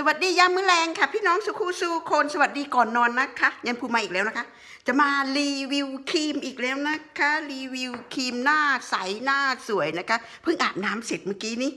สวัสดียามมื้อแรงค่ะ พี่น้องสุขูสูคนสวัสดีก่อนนอนนะคะยันภูมาอีกแล้วนะคะ จะมารีวิวครีมอีกแล้วนะคะ รีวิวครีมหน้าใสหน้าสวยนะคะเพิ่งอาบน้ำเสร็จเมื่อกี้นี้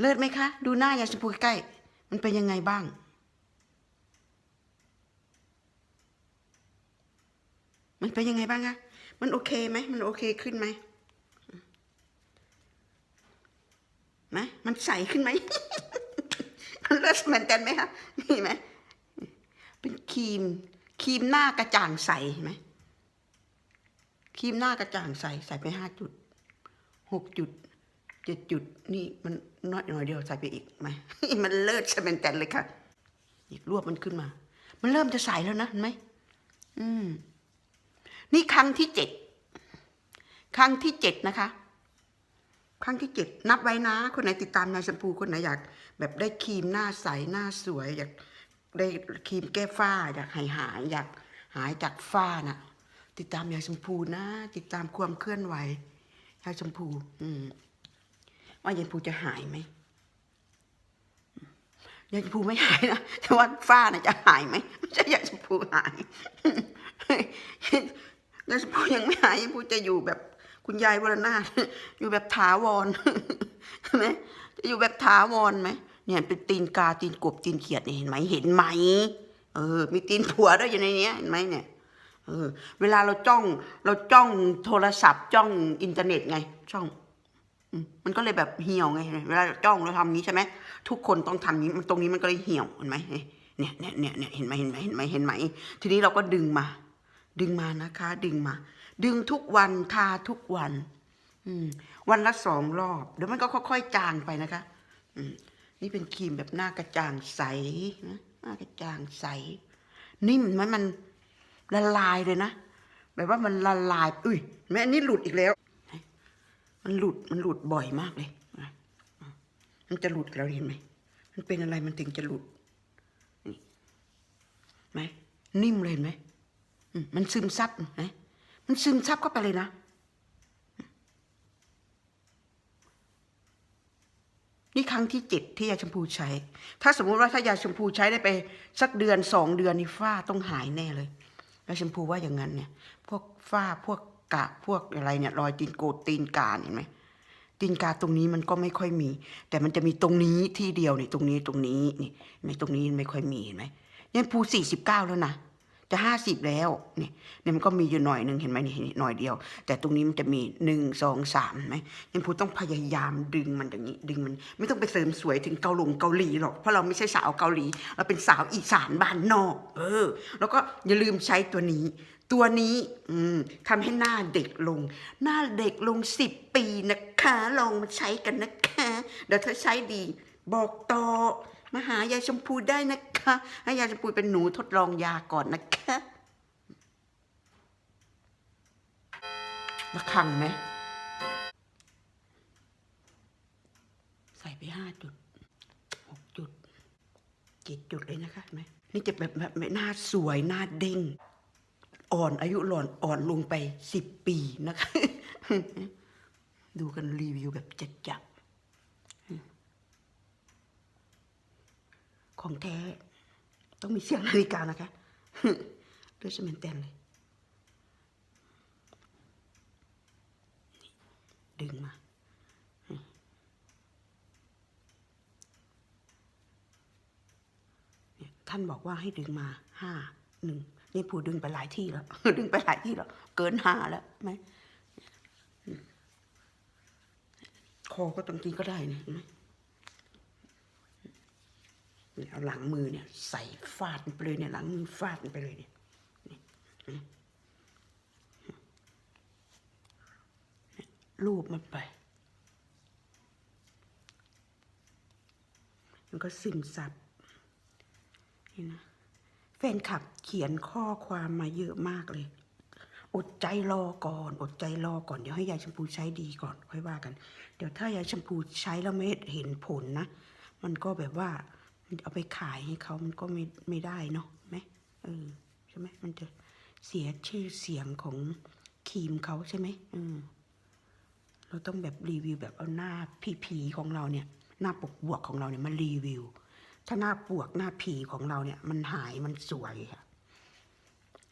เลิศไหมคะ ดูหน้ายาชมพูใกล้มันเป็นยังไงบ้าง มันเป็นยังไงบ้างคะมันโอเคไหมมันโอเคขึ้นไหมไหมมันใสขึ้นไหม เลิศเหมือนกันไหมคะนี่ไหมเป็นครีมครีมหน้ากระจ่างใสเห็นไหมครีมหน้ากระจ่างใสใส่ไปห้าจุดหกจุดเจ็ดจุดนี่มันน้อยหน่อยเดียวใส่ไปอีกไหมมันเลิศเหมือนกันเลยค่ะอีกรวบมันขึ้นมา มันเริ่มจะใสแล้วนะเห็นไหมอืม นี่ครั้งที่เจ็ดครั้งที่เจ็ดนะคะ ครั้งที่เจ็ดนับไว้นะ คนไหนติดตามนายชมพูคนไหนอยาก แบบได้ครีมหน้าใสหน้าสวย อยากได้ครีมแก้ฝ้า อยากหายหายอยากหายจากฝ้าน่ะ ติดตามยายชมพูนะ ติดตามความเคลื่อนไหวยายชมพู อืมว่ายายชมพูจะหายไหมยายชมพูไม่หายนะแต่ว่าฝ้าน่ะจะหายไหมไม่ใช่ยายชมพูหายยายชมพูยังไม่หายยายชมพูจะอยู่แบบ คุณยายวรนาถอยู่แบบถาวรใช่ไหมจะอยู่แบบถาวรไหมเนี่ยเป็นตีนกาตีนกบตีนเขียดเนี่ยเห็นไหมเห็นไหมเออ มีตีนผัวด้วยอยู่ในนี้เห็นไหมเนี่ยเออ เวลาเราจ้อง เราจ้องโทรศัพท์ จ้องอินเทอร์เน็ตไงจ้องมันก็เลยแบบเหี่ยวไง เวลาจ้องเราทำนี้ใช่ไหมทุกคนต้องทำนี้มันตรงนี้มันก็เลยเหี่ยวเห็นไหมเนี่ยเนี่ยเนี่ยเนี่ยเห็นไหมเห็นไหมเห็นไหมเห็นไหมทีนี้เราก็ดึงมา ดึงมานะคะ ดึงมา ดึงทุกวันทาทุกวัน อืม วันละสองรอบเดี๋ยวมันก็ค่อยๆจางไปนะคะ อืม นี่เป็นครีมแบบหน้ากระจ่างใสนะหน้ากระจ่างใส นิ่มไหมมันละลายเลยนะแบบว่ามันละลาย อุ้ยแม่อันนี้หลุดอีกแล้ว มันหลุดมันหลุดบ่อยมากเลยมันจะหลุดแล้วเห็นไหมมันเป็นอะไรมันถึงจะหลุดไหมนิ่มเลยไหมมันซึมซับไหม มันซึมซับเข้าไปเลยนะ นี่ครั้งที่เจ็ดที่ยาชมพูใช้ ถ้าสมมุติว่าถ้ายาชมพูใช้ได้ไป สักเดือนสองเดือนนี่ฝ้าต้องหายแน่เลยยาชมพูว่าอย่างนั้นเนี่ย พวกฝ้าพวกกะพวกอะไรเนี่ยรอยตีนโกดตีนกาเห็นไหมตีนกาตรงนี้มันก็ไม่ค่อยมี แต่มันจะมีตรงนี้ที่เดียวนี่ตรงนี้ตรงนี้นี่ไม่ตรงนี้ไม่ค่อยมีเห็นไหมยาชมพูสี่สิบเก้าแล้วนะ จะห้าสิบแล้วเนี่ยเนี่ยมันก็มีอยู่หน่อยหนึ่งเห็นไหมนี่หน่อยเดียว แต่ตรงนี้มันจะมีหนึ่งสองสามเนไหมยังพูต้องพยายามดึงมันอย่างนี้ดึงมัน ไม่ต้องไปเสริมสวยถึงเกาหลงเกาหลีหรอกเพราะเราไม่ใช่สาวเกาหลี เราเป็นสาวอีสานบ้านนอก เออ แล้วก็อย่าลืมใช้ตัวนี้ ตัวนี้อืมทำให้หน้าเด็กลง หน้าเด็กลงสิบปีนะคะลองมาใช้กันนะคะเดี๋ยวถ้าใช้ดี บอกต่อ มาหายายชมพูได้นะคะ ให้ยายชมพูเป็นหนูทดลองยาก่อนนะคะระคังไหมใส่ไปห้าจุดหกจุดเจ็ดจุดเลยนะคะเห็นไหมนี่จะแบบแบบหน้าสวยหน้าเด้งอ่อนอายุหล่อนอ่อนลงไปสิบปีนะคะ ดูกันรีวิวแบบจัดจับ ของแท้ ต้องมีเสียงนาฬิกานะคะด้วยสเมนแตนเลย ดึงมาเนี่ยท่านบอกว่าให้ดึงมาห้าหนึ่งนี่ผู้ดึงไปหลายที่แล้ว ดึงไปหลายที่แล้ว เกินห้าแล้วไหมคอก็ตรงนี้ก็ได้นี่ นี่เอาหลังมือเนี่ย ใส่ฟาดไปเลยเนี่ยหลังมือฟาดไปเลยเนี่ยนี่นี่รูปมันไป มันก็ซึมซับนี่นะแฟนคลับเขียนข้อความมาเยอะมากเลย อดใจรอก่อน อดใจรอก่อน เดี๋ยวให้ยายชมพูใช้ดีก่อน ค่อยว่ากัน เดี๋ยวถ้ายายชมพูใช้แล้วไม่เห็นผลนะ มันก็แบบว่า เอาไปขายให้เขามันก็ไม่ไม่ได้เนาะไหมเออใช่ไหมมันจะเสียชื่อเสียงของครีมเขาใช่ไหมอืมเราต้องแบบรีวิวแบบเอาหน้าผีๆของเราเนี่ย หน้าปกบวกของเราเนี่ยมารีวิว ถ้าหน้าปวกหน้าผีของเราเนี่ย มันหายมันสวยค่ะ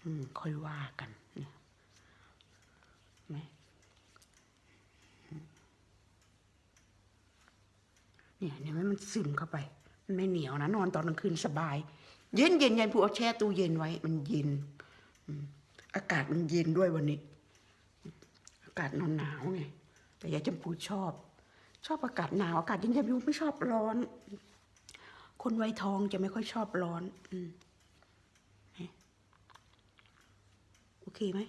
อืม ค่อยว่ากันเนี่ยไหมเนี่ยเนี่ยมันซึมเข้าไป ไม่เหนียวนะนอนตอนกลางคืนสบาย เย็นเย็นยันผูเอาแช่ตู้เย็นไว้ มันเย็นอากาศมันเย็นด้วยวันนี้ อากาศนาวหนาวไงแต่ยายจำพูชอบ ชอบอากาศหนาวอากาศเย็นยายพูไม่ชอบร้อน คนไวทองจะไม่ค่อยชอบร้อน อืมโอเคไหม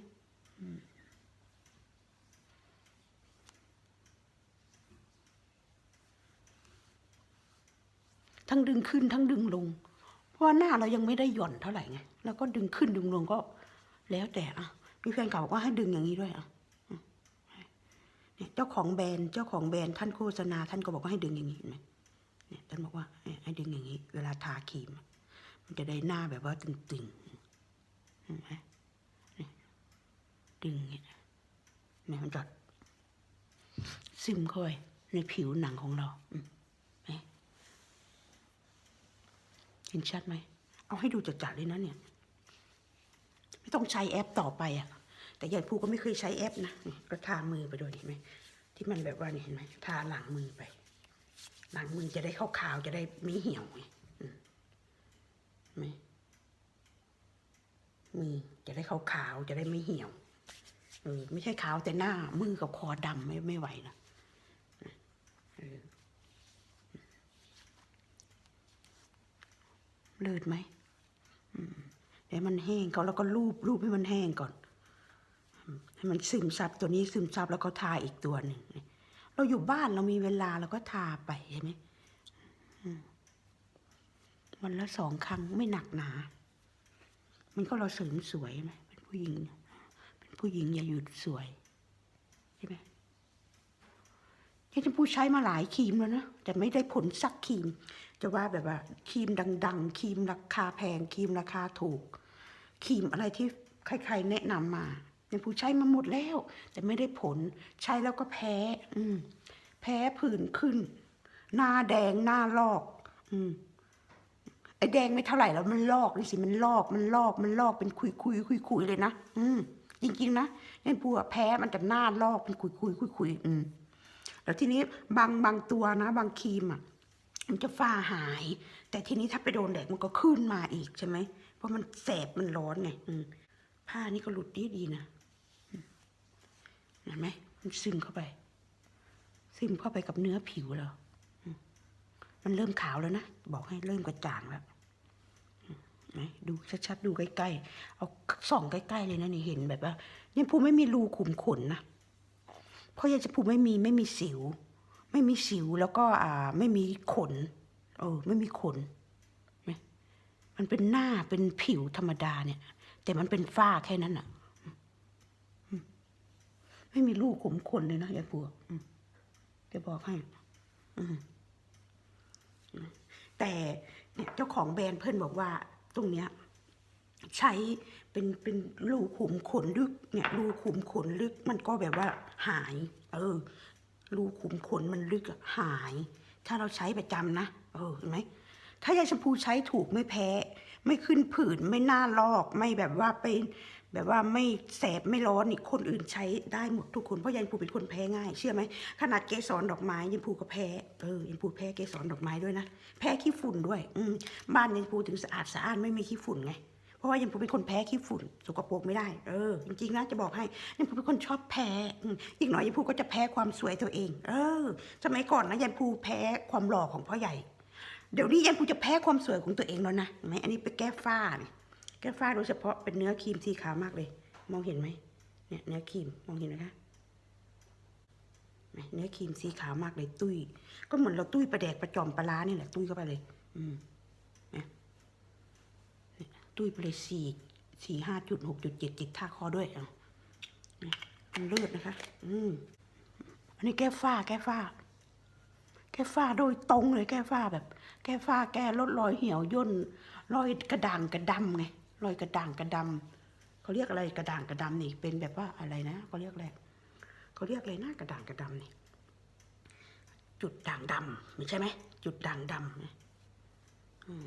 อืม ทั้งดึงขึ้นทั้งดึงลง เพราะว่าหน้าเรายังไม่ได้หย่อนเท่าไหร่ไงแล้วก็ดึงขึ้นดึงลงก็แล้วแต่อะมีแฟนเก่าบอกว่าให้ดึงอย่างนี้ด้วยอะเนี่ยเจ้าของแบรนด์เจ้าของแบรนด์ท่านโฆษณาท่านก็บอกว่าให้ดึงอย่างนี้เห็นไหมเนี่ยท่านบอกว่าให้ดึงอย่างนี้ เวลาทาครีม มันจะได้หน้าแบบว่าตึงๆเห็นไหมดึงอย่างเงี้ยเนี่ยมันจะซึมเข้าไปในผิวหนังของเราอืม เห็นชัดไหม เอาให้ดูจัดๆเลยนะเนี่ย ไม่ต้องใช้แอปต่อไปอะ แต่ยายภูก็ไม่เคยใช้แอปนะนี่ก็ทามือไปด้วยเห็นไหมที่มันแบบว่านี่เห็นไหมทาหลังมือไป หลังมือจะได้ขาวๆจะได้ไม่เหี่ยวไงอืมไหมมือจะได้ขาวๆจะได้ไม่เหี่ยวเออไม่ใช่ขาวแต่หน้ามือกับคอดำไม่ไม่ไหวนะเออ ลิศไหมเดี๋ยวมันแห้งก่อนแล้วก็ลูบลูบให้มันแห้งก่อน ให้มันซึมซับตัวนี้ซึมซับแล้วก็ทาอีกตัวหนึ่งเราอยู่บ้านเรามีเวลาเราก็ทาไปใช่ไหมวันละสองครั้งไม่หนักหนา มันก็เราเสริมสวยไหมเป็นผู้หญิง เป็นผู้หญิงอย่าหยุดสวยใช่ไหม ที่ชมพูใช้มาหลายครีมแล้วนะ แต่ไม่ได้ผลสักครีม จะว่าแบบว่าครีมดัง ๆครีมราคาแพงครีมราคาถูกครีมอะไรที่ใคร ๆ แนะนำมายังผู้ใช้มาหมดแล้ว แต่ไม่ได้ผลใช้แล้วก็แพ้ อืม แพ้ผื่นขึ้น หน้าแดงหน้าลอก อืมไอ้แดงไม่เท่าไหร่แล้วมันลอกนี่สิมันลอกมันลอกมันลอกเป็นคุยคุยคุยคุยเลยนะอืมจริงๆนะเนี่ยพูอะแพ้มันจะหน้าลอกเป็นคุยคุยคุยคุยอืม แล้วทีนี้บางบางตัวนะ บางครีมอะมันจะฝ้าหาย แต่ทีนี้ถ้าไปโดนแดดมันก็ขึ้นมาอีกใช่ไหมเพราะมันแสบมันร้อนไงผ้านี่ก็หลุดดีดีนะเห็นไหมมันซึมเข้าไป ซึมเข้าไปกับเนื้อผิวเราอืมมันเริ่มขาวแล้วนะ บอกให้เริ่มกระจ่างแล้วดูชัดๆดูใกล้ๆ เอาส่องใกล้ๆเลยนะนี่เห็นแบบว่ายังภูไม่มีรูขุมขนนะ เพราะยายจะภูไม่มีไม่มีสิว ไม่มีสิวแล้วก็อ่าไม่มีขนเออไม่มีขนมันเป็นหน้าเป็นผิวธรรมดาเนี่ย แต่มันเป็นฝ้าแค่นั้นอะไม่มีลูกขุมขนเลยนะยายปูอืมจะบอกให้แต่เนี่ยเจ้าของแบรนด์เพื่อนบอกว่า ตรงเนี้ย ใช้เป็นเป็นรูขุมขนลึกเนี่ยรูขุมขนลึกมันก็แบบว่าหาย เออ รูขุมขนมันลึกหาย ถ้าเราใช้ประจำนะเออเห็นไหมถ้ายาแชมพูใช้ถูกไม่แพ้ ไม่ขึ้นผื่นไม่น้าลอกไม่แบบว่าไปแบบว่าไม่แสบไม่ร้อนนี่คนอื่นใช้ได้หมดทุกคนเพราะยายพูเป็นคนแพ้ง่าย เชื่อไหมขนาดเกสรดอกไม้ยายพูก็แพ้เออยายพูแพ้เกสรดอกไม้ด้วยนะแพ้ขี้ฝุ่นด้วย อืมบ้านยายพูถึงสะอาดสะอ้านไม่มีขี้ฝุ่นไง ราะว่ายังพูเป็นคนแพ้ขี้ฝุ่นสกปรกไม่ได้ เออ จริงๆนะจะบอกให้ยังพูเป็นคนชอบแพ้อีกหน่อยยังพูก็จะแพ้ความสวยตัวเอง เออ สมัยก่อนนะยังพูแพ้ความหล่อของพ่อใหญ่ เดี๋ยวนี้ยังพูจะแพ้ความสวยของตัวเองแล้วนะเห็นไหมอันนี้ไปแก้ฝ้าเนี่ยแก้ฝ้าโดยเฉพาะเป็นเนื้อครีมสีขาวมากเลย มองเห็นไหมเนี่ยเนื้อครีมมองเห็นไหมคะเนื้อครีมสีขาวมากเลย ตุ้ย ก็เหมือนเราตุ้ยประแดกประจอมปลาร้านี่แหละ ตุ้ยเข้าไปเลย อืม ตุ้ยไปเลยสี่สี่ห้าจุดหกจุดเจ็ดติดท่าคอด้วยอะเนี่ยมันเลือดนะคะ อืมอันนี้แก้ฝ้าแก้ฝ้า แก้ฝ้าโดยตรงเลยแก้ฝ้าแบบ แก้ฝ้าแก้ลดรอยเหี่ยวย่นรอยกระด่างกระดำไงรอยกระด่างกระดำเขาเรียกอะไรกระด่างกระดำนี่ เป็นแบบว่าอะไรนะเขาเรียกอะไรเขาเรียกอะไรนะกระด่างกระดำนี่ จุดด่างดำไม่ใช่ไหมจุดด่างดำเนี่ยอืม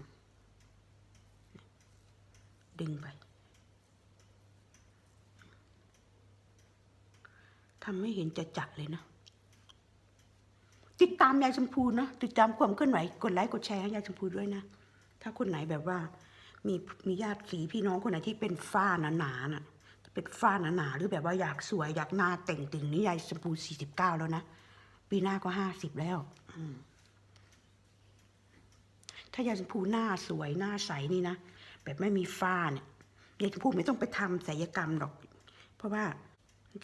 ดึงไปทำให้เห็นจะจัดเลยนะ ติดตามยายชมพูนะ ติดตามความเคลื่อนไหว กดไลค์ กดแชร์ให้ยายชมพูด้วยนะ ถ้าคนไหนแบบว่า มีมีญาติสีพี่น้องคนไหนที่เป็นฝ้าหนาๆน่ะ เป็นฝ้าหนาๆหรือแบบว่าอยากสวยอยากหน้าเต่งตึงนี่ยายชมพูสี่สิบเก้าแล้วนะ ปีหน้าก็ห้าสิบแล้ว ถ้ายายชมพูหน้าสวยหน้าใสนี่นะ แบบไม่มีฝ้าเนี่ยยายชมพูไม่ต้องไปทำศัลยกรรมหรอก เพราะว่า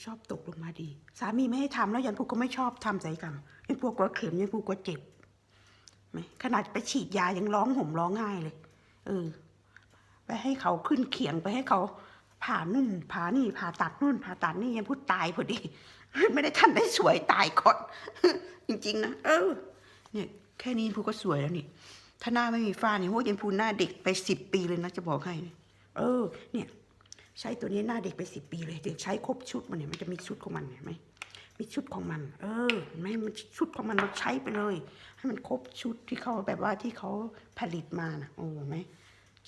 ชอบตกลงมาดี สามีไม่ให้ทำแล้วยายชมพูก็ไม่ชอบทำศัลยกรรมยายชมพูกลัวเข็มยายชมพูกลัวเจ็บไหมขนาดไปฉีดยายังร้องห่มร้องไห้เลย เออ ไปให้เขาขึ้นเขียงไปให้เขาผ่านู่นผ่านี่ผ่าตัดนู่นผ่าตัดนี่ยังพูดตายพอดี ไม่ได้ทันได้สวยตายก่อนจริง ๆ นะเออ เนี่ย แค่นี้พูก็สวยแล้วนี่ ถ้าหน้าไม่มีฝ้าเนี่ยโหยันพูหน้าเด็กไปสิบปีเลยนะจะบอกให้ เออ เนี่ย ใช้ตัวนี้หน้าเด็กไปสิบปีเลยเดี๋ยวใช้ครบชุดมันเนี่ยมันจะมีชุดของมันเห็นไหมมีชุดของมัน เออไหมมันชุดของมันเราใช้ไปเลย ให้มันครบชุดที่เขาแบบว่าที่เขาผลิตมานะโอ้เห็นไหม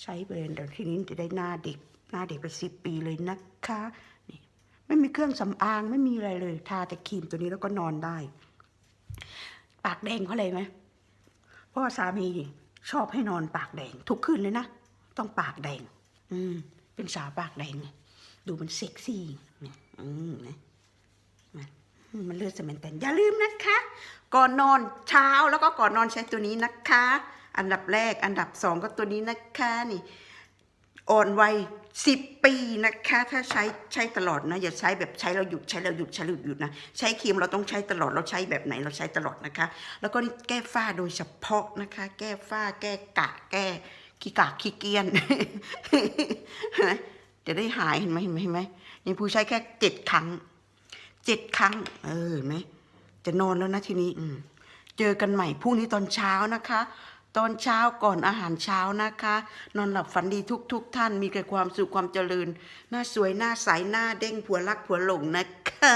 ใช้ไปเลยเดี๋ยวทีนี้จะได้หน้าเด็ก หน้าเด็กไปสิบปีเลยนะคะนี่ไม่มีเครื่องสำอางไม่มีอะไรเลย ทาแต่ครีมตัวนี้แล้วก็นอนได้ ปากแดงเพราะอะไรไหมเพราะว่าสามี ชอบให้นอนปากแดง ทุกคืนเลยนะ ต้องปากแดง อืม เป็นสาวปากแดงไงดูมันเซ็กซี่อืมนะมันเลือดสแมนแตนอย่าลืมนะคะ ก่อนนอนเช้าแล้วก็ก่อนนอนใช้ตัวนี้นะคะ อันดับแรกอันดับสองก็ตัวนี้นะคะนี่ อ่อนวัยสิบปีนะคะ ถ้าใช้ใช้ตลอดนะ อย่าใช้แบบใช้เราหยุดใช้เราหยุดใช้เราหยุดนะ ใช้ครีมเราต้องใช้ตลอดเราใช้แบบไหนเราใช้ตลอดนะคะ แล้วก็นี่แก้ฝ้าโดยเฉพาะนะคะ แก้ฝ้าแก้กะแก้ขี้กากขี้เกียนจะได้หายเห็นไหมเห็นไหมเห็นไหมยังผู้ใช้แค่เจ็ดครั้งเจ็ดครั้ง เออเห็นไหมจะนอนแล้วนะทีนี้ อืเจอกันใหม่พรุ่งนี้ตอนเช้านะคะ ตอนเช้าก่อนอาหารเช้านะคะ นอนหลับฝันดีทุกๆทท่านมีแต่ความสุขความเจริญ หน้าสวยหน้าใสหน้าเด้งผัวรักผัวหลงนะคะ